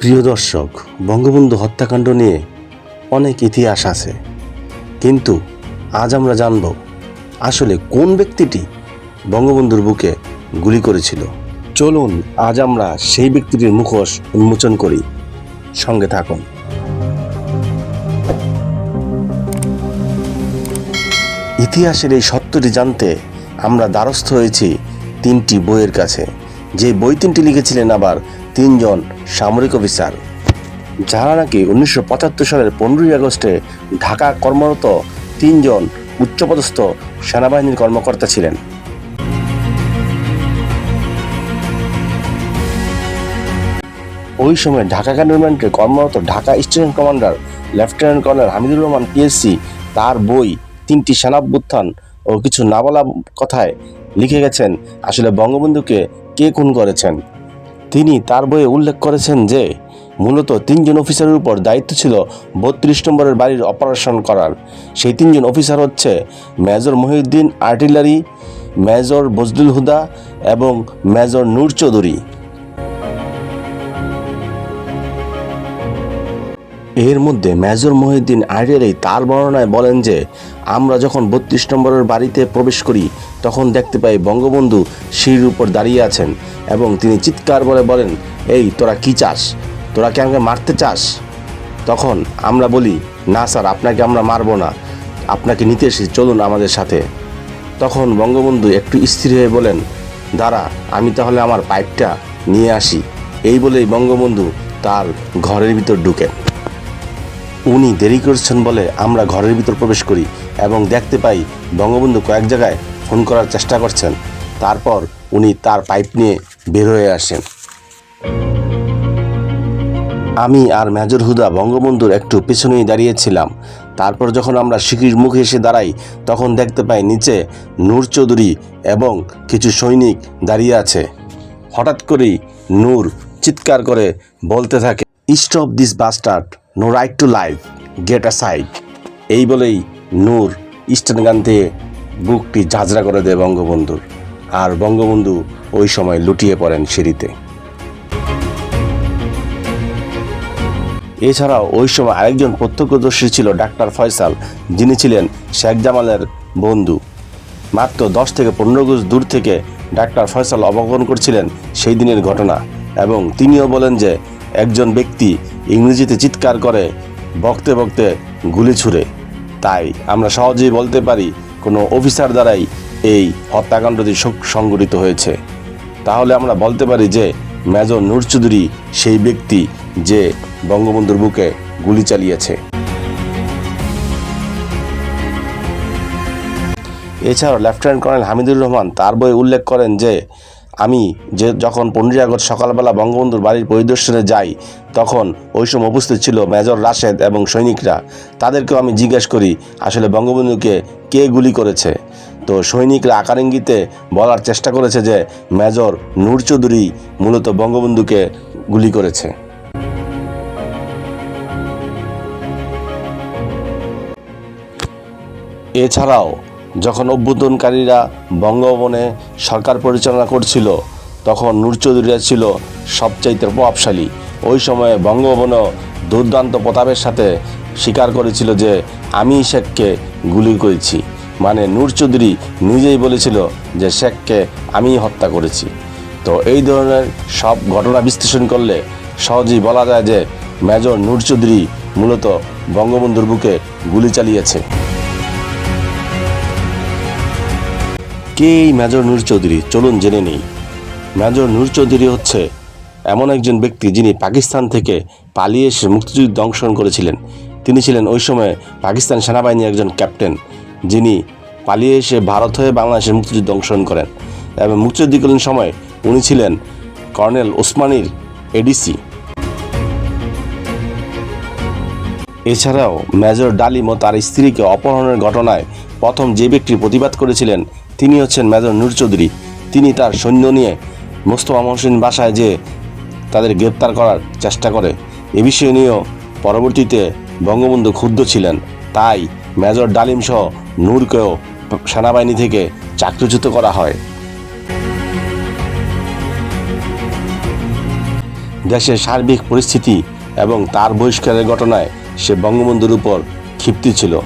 প্রিয় দর্শক, বঙ্গবন্ধু হত্যাকাণ্ড নিয়ে অনেক ইতিহাস আছে। কিন্তু আজ আমরা জানব, আসলে কোন ব্যক্তিটি বঙ্গবন্ধুর বুকে গুলি করেছিল? চলুন, আজ আমরা সেই ব্যক্তিটির মুখোশ উন্মোচন করি। সঙ্গে থাকুন। ইতিহাসের এই সত্যটি জানতে আমরা দ্বারস্থ হয়েছি তিনটি বইয়ের কাছে। যে বই তিনটি লিখেছিলেন আবার তিনজন সামরিক অফিসার। যারা নাকি উনিশশো পঁচাত্তর সালের পনেরোই আগস্টে ঢাকা কর্মরত তিনজন উচ্চপদস্থ সেনাবাহিনীর কর্মকর্তা ছিলেন। ওই সময় ঢাকা ক্যান্টনমেন্টে কর্মরত Dhaka station commander lieutenant colonel Hamidur Rahman PSC তার বই, তিনটি সেনাভ্যুত্থান ও কিছু না বলা কথায় লিখে গেছেন, আসলে বঙ্গবন্ধুকে কে খুন করেছেন? তিনি তার বইয়ে উল্লেখ করেছেন যে, মূলত তিনজন অফিসারের উপর দায়িত্ব ছিল বত্রিশ নম্বরের বাড়ির অপারেশন করার। সেই তিনজন অফিসার হচ্ছে major Mohiuddin artillery, major Bazlul Huda এবং মেজর নূর চৌধুরী। এর মধ্যে মেজর মহিউদ্দিন আইডিয়ারি তার বর্ণনায় বলেন যে, আমরা যখন বত্রিশ নম্বরের বাড়িতে প্রবেশ করি, তখন দেখতে পাই বঙ্গবন্ধু সিঁড়ির উপর দাঁড়িয়ে আছেন এবং তিনি চিৎকার বলে বলেন, এই, তোরা কি চাস? তোরা কি আমাকে মারতে চাস? তখন আমরা বলি, না স্যার, আপনাকে আমরা মারবো না। আপনাকে নিতে এসে চলুন আমাদের সাথে। তখন বঙ্গবন্ধু একটু স্থির হয়ে বলেন, দাঁড়া, আমি তাহলে আমার পাইপটা নিয়ে আসি। এই বলেই বঙ্গবন্ধু তার ঘরের ভিতর ঢুকেন। উনি দেরি করছেন বলে আমরা ঘরের ভিতর প্রবেশ করি এবং দেখতে পাই বঙ্গবন্ধু কয়েক জায়গায় ফোন করার চেষ্টা করছেন। তারপর উনি তার পাইপ নিয়ে বের হয়ে আসেন। আমি আর মেজর হুদা বঙ্গবন্ধুর একটু পেছনেই দাঁড়িয়েছিলাম। তারপর যখন আমরা সিঁড়ির মুখে এসে দাঁড়াই, তখন দেখতে পাই নিচে নূর চৌধুরী এবং কিছু সৈনিক দাঁড়িয়ে আছে। হঠাৎ করেই নূর চিৎকার করে বলতে থাকে stop this bastard no right to life, get a side এই বলেই নূর গান থেকে বুকটি ঝাঁঝরা করে দেয় বঙ্গবন্ধুর। আর বঙ্গবন্ধু ওই সময় লুটিয়ে পড়েন সিঁড়িতে। এছাড়াও ওই সময় আরেকজন প্রত্যক্ষদর্শী ছিল ডাক্তার ফয়সাল, যিনি ছিলেন শেখ জামালের বন্ধু। মাত্র দশ থেকে পনেরো গজ দূর থেকে ডাক্তার ফয়সাল অবগমন করছিলেন সেই দিনের ঘটনা, এবং তিনিও বলেন যে একজন ব্যক্তি ইংরেজিতে চিৎকার করে, বকতে বকতে গুলি ছুড়ে। তাই আমরা সহজেই বলতে পারি, কোনো অফিসার দ্বারাই এই হত্যাকাণ্ডটি সং- সংঘটিত হয়েছে। তাহলে আমরা বলতে পারি যে, মেজর নূর চৌধুরী সেই ব্যক্তি যে বঙ্গবন্ধুর বুকে গুলি চালিয়েছে। এছাড়াও লেফটেন্যান্ট কর্নেল হামিদুর রহমান তার বইয়ে উল্লেখ করেন যে আমি যে যখন পনেরোই আগস্ট সকালবেলা বঙ্গবন্ধুর বাড়ির পরিদর্শনে যাই, তখন ওই সময় উপস্থিত ছিল মেজর রাশেদ এবং সৈনিকরা। তাদেরকেও আমি জিজ্ঞেস করি, আসলে বঙ্গবন্ধুকে কে গুলি করেছে? তো সৈনিকরা আকার ইঙ্গিতে বলার চেষ্টা করেছে যে, মেজর নূর চৌধুরী মূলত বঙ্গবন্ধুকে গুলি করেছে। এছাড়াও যখন অভ্যুত্থানকারীরা বঙ্গভবনে সরকার পরিচালনা করছিল, তখন নূর চৌধুরীরা ছিল সবচাইতে প্রভাবশালী। ওই সময়ে বঙ্গভবনও দুর্দান্ত প্রতাপের সাথে স্বীকার করেছিল যে, আমি শেখকে গুলি করেছি। মানে নূর চৌধুরী নিজেই বলেছিল যে, শেখকে আমি হত্যা করেছি। তো এই ধরনের সব ঘটনা বিশ্লেষণ করলে সহজেই বলা যায় যে, মেজর নূর চৌধুরী মূলত বঙ্গবন্ধুর বুকে গুলি চালিয়েছে। কে এই মেজর নূর চৌধুরী, চলুন জেনে নেই। মেজর নূর চৌধুরী হচ্ছে এমন একজন ব্যক্তি যিনি পাকিস্তান থেকে পালিয়ে এসে মুক্তিযুদ্ধ অংশগ্রহণ করেছিলেন। তিনি ছিলেন ওই সময় পাকিস্তান সেনাবাহিনীর একজন ক্যাপ্টেন, যিনি পালিয়ে এসে ভারত হয়ে বাংলাদেশের মুক্তিযুদ্ধ অংশগ্রহণ করেন। এবং মুক্তিযুদ্ধকালীন সময় উনি ছিলেন কর্নেল ওসমানীর এডিসি এছাড়াও মেজর ডালিম ও তার স্ত্রীকে অপহরণের ঘটনায় প্রথম যে ব্যক্তি প্রতিবাদ করেছিলেন, তিনি হচ্ছেন মেজর নূর চৌধুরী। তিনি তার সৈন্য নিয়ে মোস্তফা মহসিন বাসায় যে তাদের গ্রেপ্তার করার চেষ্টা করে। এ বিষয় নিয়েও পরবর্তীতে বঙ্গবন্ধু ক্ষুব্ধ ছিলেন। তাই মেজর ডালিম সহ নূরকেও সেনাবাহিনী থেকে চাকরিচ্যুত করা হয়। দেশের সার্বিক পরিস্থিতি এবং তার বহিষ্কারের ঘটনায় সে বঙ্গবন্ধুর উপর ক্ষিপ্তি ছিল।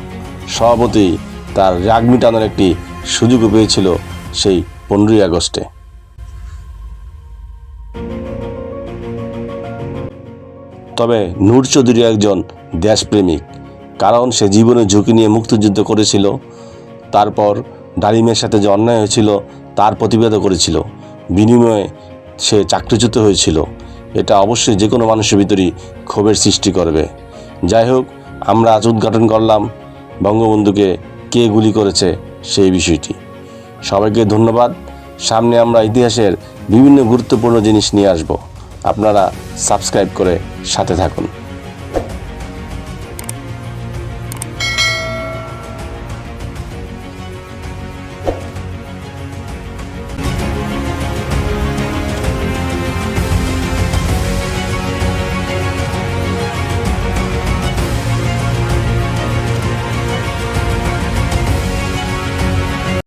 সভাপতি তার রাগ মিটানোর একটি সুযোগও পেয়েছিল সেই পনেরোই আগস্টে। তবে নূর চৌধুরী একজন দেশপ্রেমিক। কারণ সে জীবনের ঝুঁকি নিয়ে মুক্তিযুদ্ধ করেছিল। তারপর ডালিমের সাথে যে অন্যায় হয়েছিল, তার প্রতিবাদও করেছিল। বিনিময়ে সে চাকরিচ্যুত হয়েছিল। এটা অবশ্যই যে কোনো মানুষের ভিতরেই ক্ষোভের সৃষ্টি করবে। যাই হোক, আমরা আজ উদ্ঘাটন করলাম। বঙ্গবন্ধুকে কে গুলি করেছে সেই বিষয়টি। সবাইকে ধন্যবাদ। সামনে আমরা ইতিহাসের বিভিন্ন গুরুত্বপূর্ণ জিনিস নিয়ে আসব। আপনারা সাবস্ক্রাইব করে সাথে থাকুন।